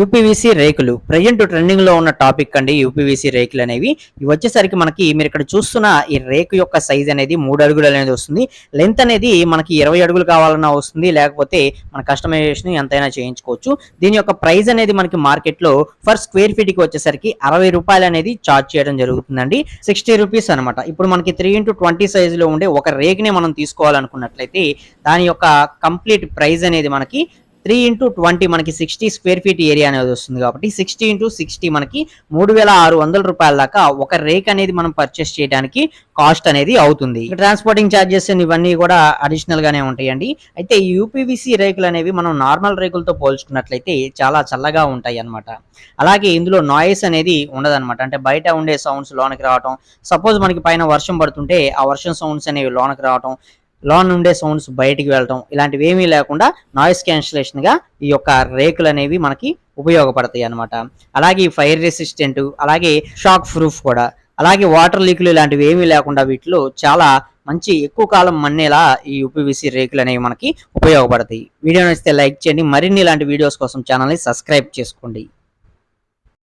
UPVC రేకులు. Present ట్రెండింగ్లో ఉన్న టాపిక్ అండి యూపీవీసీ రేకులు అనేవి. ఇవి వచ్చేసరికి మనకి మీరు ఇక్కడ చూస్తున్న ఈ రేకు యొక్క సైజ్ అనేది మూడు అడుగులు అనేది వస్తుంది. లెంత్ అనేది మనకి ఇరవై అడుగులు కావాలన్నా వస్తుంది. లేకపోతే మన కస్టమైజేషన్ ఎంతైనా చేయించుకోవచ్చు. దీని యొక్క ప్రైస్ అనేది మనకి మార్కెట్లో ఫర్ స్క్వేర్ ఫీట్కి వచ్చేసరికి అరవై రూపాయలు అనేది చార్జ్ చేయడం జరుగుతుందండి. సిక్స్టీ రూపీస్ అనమాట ఇప్పుడు మనకి త్రీ ఇంటూ ట్వంటీ సైజ్లో ఉండే ఒక రేకుని మనం తీసుకోవాలనుకున్నట్లయితే దాని యొక్క కంప్లీట్ ప్రైస్ అనేది మనకి త్రీ ఇంటూ ట్వంటీ మనకి సిక్స్టీ స్క్వేర్ ఫీట్ ఏరియా అనేది వస్తుంది కాబట్టి సిక్స్టీ ఇంటూ సిక్స్టీ మనకి మూడు వేల ఆరు వందల రూపాయల దాకా ఒక రేక్ అనేది మనం పర్చేస్ చేయడానికి కాస్ట్ అనేది అవుతుంది. ట్రాన్స్పోర్టింగ్ ఛార్జెస్ ఇవన్నీ కూడా అడిషనల్ గానే ఉంటాయండి. అయితే యూపీవీసీ రేకులు అనేవి మనం నార్మల్ రేకులతో పోల్చుకున్నట్లయితే చాలా చల్లగా ఉంటాయి అన్నమాట. అలాగే ఇందులో నాయిస్ అనేది ఉండదన్నమాట. అంటే బయట ఉండే సౌండ్స్ లోనకి రావటం సపోజ్ మనకి పైన వర్షం పడుతుంటే ఆ వర్షం సౌండ్స్ అనేవి లోనకి రావటం లోన్ ఉండే సౌండ్స్ బయటికి వెళ్ళటం ఇలాంటివి ఏమీ లేకుండా నాయిస్ క్యాన్సిలేషన్గా ఈ యొక్క రేకులు అనేవి మనకి ఉపయోగపడతాయి అన్నమాట. అలాగే ఫైర్ రెసిస్టెంట్ అలాగే షాక్ ప్రూఫ్ కూడా అలాగే వాటర్ లీకులు ఇలాంటివి ఏమీ లేకుండా వీటిలో చాలా మంచి ఎక్కువ కాలం మన్నేలా ఈ యూపీవీసీ రేకులు అనేవి మనకి ఉపయోగపడతాయి. వీడియో నచ్చితే లైక్ చేయండి. మరిన్ని ఇలాంటి వీడియోస్ కోసం ఛానల్ని సబ్స్క్రైబ్ చేసుకోండి.